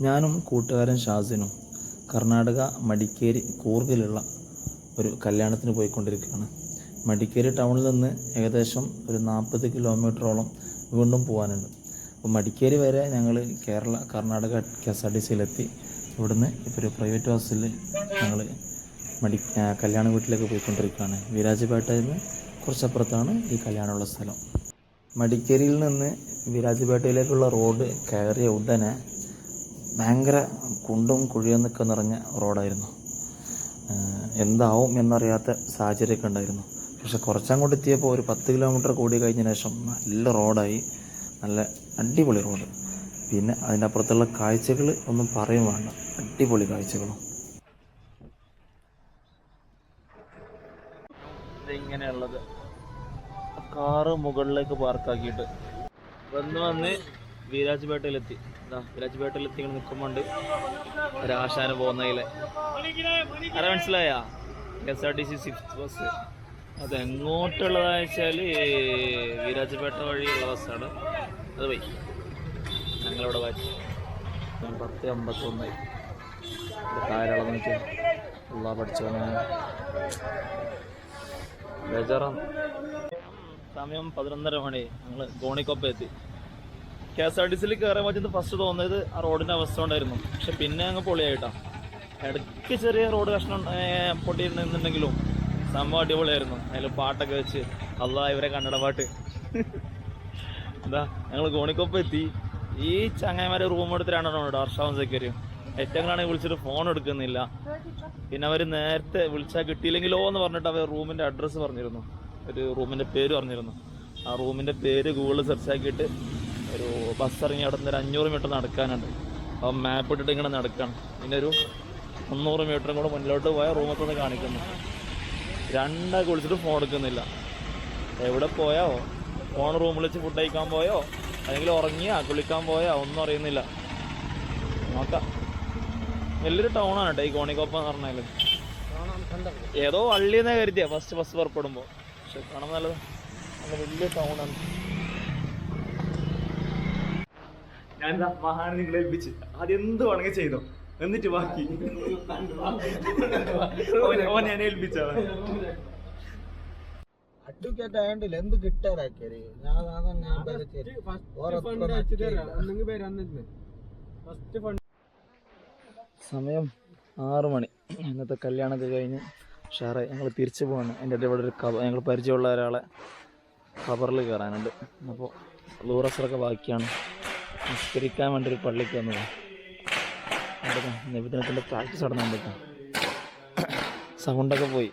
ഞാനും കൂട്ടുകാരൻ ഷാസിനും കർണാടക മടിക്കേരി കൂർഗിലുള്ള ഒരു കല്യാണത്തിന് പോയിക്കൊണ്ടിരിക്കുകയാണ്. മടിക്കേരി ടൗണിൽ നിന്ന് ഏകദേശം ഒരു നാൽപ്പത് കിലോമീറ്ററോളം വീണ്ടും പോകാനുണ്ട് അപ്പോൾ മടിക്കേരി വരെ ഞങ്ങൾ Kerala Karnataka K S R T സിയിലെത്തി. ഇവിടുന്ന് ഇപ്പോൾ ഒരു പ്രൈവറ്റ് ബസ്സിൽ ഞങ്ങൾ മടി കല്യാണ വീട്ടിലേക്ക് പോയിക്കൊണ്ടിരിക്കുകയാണ്. വിരാജപേട്ടയിൽ നിന്ന് കുറച്ചപ്പുറത്താണ് ഈ കല്യാണമുള്ള സ്ഥലം. മടിക്കേരിയിൽ നിന്ന് വിരാജപേട്ടയിലേക്കുള്ള റോഡ് കയറിയ ഉടനെ ഭയങ്കര കുണ്ടും കുഴിയെന്നൊക്കെ നിറഞ്ഞ റോഡായിരുന്നു. എന്താവും എന്നറിയാത്ത സാഹചര്യമൊക്കെ ഉണ്ടായിരുന്നു. പക്ഷെ കുറച്ചങ്ങോട്ട് എത്തിയപ്പോൾ ഒരു പത്ത് കിലോമീറ്റർ കൂടി കഴിഞ്ഞ ശേഷം നല്ല റോഡായി. നല്ല അടിപൊളി റോഡ്. പിന്നെ അതിന്റെ അപ്പുറത്തുള്ള കാഴ്ചകൾ ഒന്നും പറയും വേണ്ട. അടിപൊളി കാഴ്ചകളും. ഇങ്ങനെയുള്ളത് കാറ് മുകളിലേക്ക് പാർക്കാക്കിയിട്ട് വന്ന് വന്ന് വീരാജ്പേട്ടയിലെത്തി ഇതാ വീരാജ്പേട്ടയിലെത്തി എത്തി നിൽക്കുമ്പോണ്ട് ഒരാശാനം പോകുന്നതിലെ. ആരാ മനസ്സിലായ? K S R T C six bus അത് എങ്ങോട്ടുള്ളതാ വെച്ചാൽ വിരാജ്പേട്ട വഴിയുള്ള ബസ്സാണ്. അത് പോയി. ഞങ്ങളിവിടെ വായിച്ചു പത്ത് അമ്പത്തൊന്നായി ധാരാളം നോക്കി ഉള്ള പഠിച്ചവനെ. ബേജാറാണ്. സമയം പതിനൊന്നര മണി. ഞങ്ങൾ ഗോണിക്കൊപ്പം എത്തി. കെ എസ് ആർ ടി സിയിൽ കയറാൻ പറ്റുന്ന ഫസ്റ്റ് തോന്നിയത് ആ റോഡിന്റെ അവസ്ഥ കൊണ്ടായിരുന്നു. പക്ഷെ പിന്നെ അങ്ങ് പൊളിയായിട്ടാ. ഇടയ്ക്ക് ചെറിയ റോഡ് കഷ്ണം പൊട്ടിയിരുന്നുണ്ടെങ്കിലും സംഭവം അടിപൊളിയായിരുന്നു. അതിൽ പാട്ടൊക്കെ വെച്ച് അള്ളാ ഇവരെ കന്നഡ പാട്ട്. എന്താ ഞങ്ങൾ ഗോണിക്കൊപ്പം എത്തി ഈ ചങ്ങായിമാരെ റൂം എടുത്തിട്ടാണ് കേട്ടോ ഹർഷാവും സെക്യൂരിയും വിളിച്ചിട്ട് ഫോൺ എടുക്കുന്നില്ല. പിന്നെ അവർ നേരത്തെ വിളിച്ചാൽ കിട്ടിയില്ലെങ്കിലോ എന്ന് പറഞ്ഞിട്ട് അവർ റൂമിന്റെ അഡ്രസ്സ് പറഞ്ഞിരുന്നു. ഒരു റൂമിന്റെ പേര് പറഞ്ഞിരുന്നു. ആ റൂമിന്റെ പേര് ഗൂഗിളിൽ സെർച്ച് ആക്കിയിട്ട് ഒരു ബസ് ഇറങ്ങി അവിടെ നിന്ന് ഒരു അഞ്ഞൂറ് മീറ്റർ നടക്കാനുണ്ട്. അപ്പം മാപ്പ് ഇട്ടിട്ട് ഇങ്ങനെ നടക്കണം. പിന്നെ ഒരു മുന്നൂറ് മീറ്ററും കൂടെ മുന്നിലോട്ട് പോയാൽ റൂമൊക്കെ ഒന്ന് കാണിക്കുന്നു. രണ്ടാൾക്ക് വിളിച്ചിട്ട് ഫോൺ എടുക്കുന്നില്ല. എവിടെ പോയോ ഫോൺ റൂമിൽ വെച്ച് ഫുഡ് കഴിക്കാൻ പോയോ? അല്ലെങ്കിൽ ഉറങ്ങിയാ? കുളിക്കാൻ പോയോ? ഒന്നും അറിയുന്നില്ല. നോക്കാം. വലിയൊരു ടൗണാണ് കേട്ടോ ഈ കോണിക്കോപ്പ് എന്ന് പറഞ്ഞാൽ ഏതോ വള്ളിയെന്നേ കരുതിയാ. ഫസ്റ്റ് ബസ് പുറപ്പെടുമ്പോൾ പക്ഷെ കാണാൻ നല്ലത്. നല്ല വലിയ ടൗണാണ് ഞാനിതാ മഹാനെ നിങ്ങളെ ഏൽപ്പിച്ച്. അതെന്ത് വേണമെങ്കിൽ ചെയ്തോ. എന്നിട്ട് ബാക്കി. ഓൻ ഞാൻ ഏൽപ്പിച്ച അഡ്വക്കേറ്റ് ആയണ്ടില്ല എന്ത് കിട്ടാറാക്കിയത് ഞാൻ ഞാൻ സമയം ആറു മണി. ഇന്നത്തെ കല്യാണമൊക്കെ കഴിഞ്ഞ് ഷാറെ ഞങ്ങൾ തിരിച്ചു പോകണം എന്റെ ഇവിടെ ഒരു കബ ഞങ്ങൾ പരിചയമുള്ള ഒരാളെ കബറിൽ കയറാനുണ്ട്. അപ്പോൾ ലൂറസറൊക്കെ ബാക്കിയാണ്. നിസ്കരിക്കാൻ വേണ്ടി ഒരു പള്ളിക്ക് വന്നത്. അവിടെ നിബിധനത്തിന്റെ പ്രാക്ടീസ് നടന്നുകൊണ്ടിരിക്കാം സൗണ്ടൊക്കെ പോയി.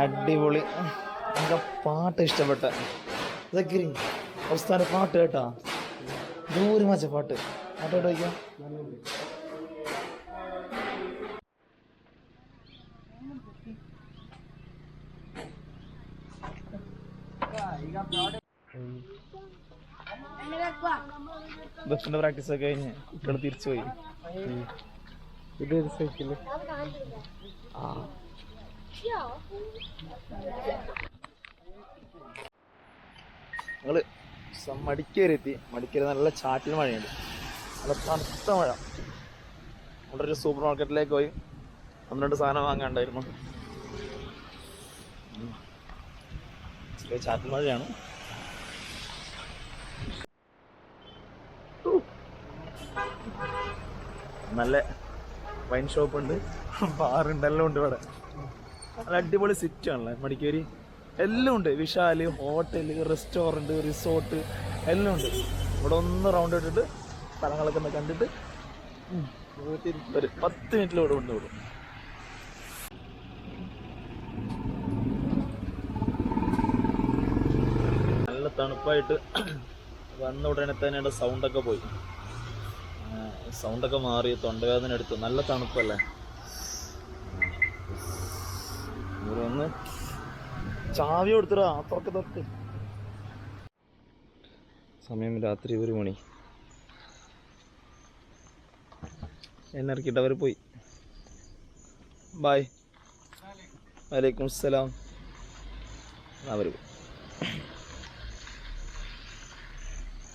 അടിപൊളി. എനിക്ക് പാട്ട് ഇഷ്ടപ്പെട്ട. സക്കിരി അവസ്ഥാന പാട്ട് കേട്ടോ. ദൂരമാച്ച പാട്ട്. പാട്ട് കേട്ടോ വയ്ക്കാം ബസ്സിന്റെ പ്രാക്ടീസ് ഒക്കെ കഴിഞ്ഞ് കുട്ടികൾ തിരിച്ചുപോയി ഇത് സൈക്കിൾ. ആ. ഞങ്ങൾ മടിക്കേരെത്തി മടിക്കേരി നല്ല ചാറ്റൽ മഴയുണ്ട്. നല്ല തണുത്ത മഴ. നമ്മുടെ ഒരു സൂപ്പർ മാർക്കറ്റിലേക്ക് പോയി. ഒന്ന് രണ്ട് സാധനം വാങ്ങാണ്ടായിരുന്നു. ചെറിയ ചാറ്റൽ മഴയാണ്. നല്ല വൈൻ ഷോപ്പ് ഉണ്ട് ബാറുണ്ട് എല്ലാം ഉണ്ട് ഇവിടെ. നല്ല അടിപൊളി സിറ്റി ആണല്ലേ? മടിക്കേരി? എല്ലാം ഉണ്ട്. വിശാൽ ഹോട്ടൽ റെസ്റ്റോറന്റ് റിസോർട്ട് എല്ലാം ഉണ്ട്. ഇവിടെ ഒന്ന് റൗണ്ട് ഇട്ടിട്ട് സ്ഥലങ്ങളൊക്കെ ഒന്ന് കണ്ടിട്ട് ഒരു പത്ത് ഇവിടെ കൊണ്ട് വിടും. നല്ല തണുപ്പായിട്ട് വന്ന ഉടനെ തന്നെ എന്റെ സൗണ്ടൊക്കെ പോയി. സൗണ്ടൊക്കെ മാറി തൊണ്ടവേദന എടുത്തു. നല്ല തണുപ്പല്ലേ ഇവിടെ ഒന്ന് ചാവി കൊടുത്തിടാ അത്രയ്ക്ക് തുറക്ക് സമയം രാത്രി ഒരു മണി. എന്നെ ഇറക്കിയിട്ട് അവർ പോയി. ബായ്. വലൈക്കും സലാം അവർ പോയി.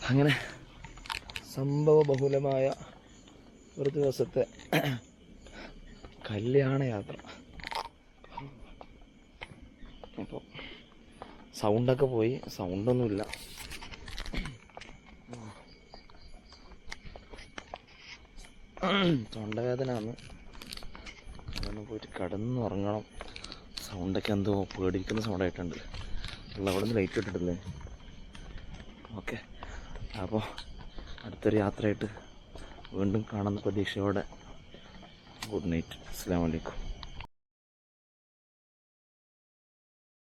അങ്ങനെ സംഭവ ബഹുലമായ ഒരു ദിവസത്തെ കല്യാണ യാത്ര അപ്പോൾ സൗണ്ടൊക്കെ പോയി. സൗണ്ടൊന്നുമില്ല. തൊണ്ടവേദന ആണ് അതൊന്ന് പോയിട്ട് കിടന്നുറങ്ങണം സൗണ്ടൊക്കെ എന്തോ പേടിക്കുന്ന സൗണ്ടായിട്ടുണ്ട്. ഉള്ള അവിടെ നിന്ന് ലൈറ്റ് ഇട്ടിട്ടില്ലേ? ഓക്കെ അപ്പോൾ അടുത്തൊരു യാത്രയായിട്ട് വീണ്ടും കാണുന്ന പ്രതീക്ഷയോടെ ഗുഡ് നൈറ്റ് അസ്സാം വലൈക്കും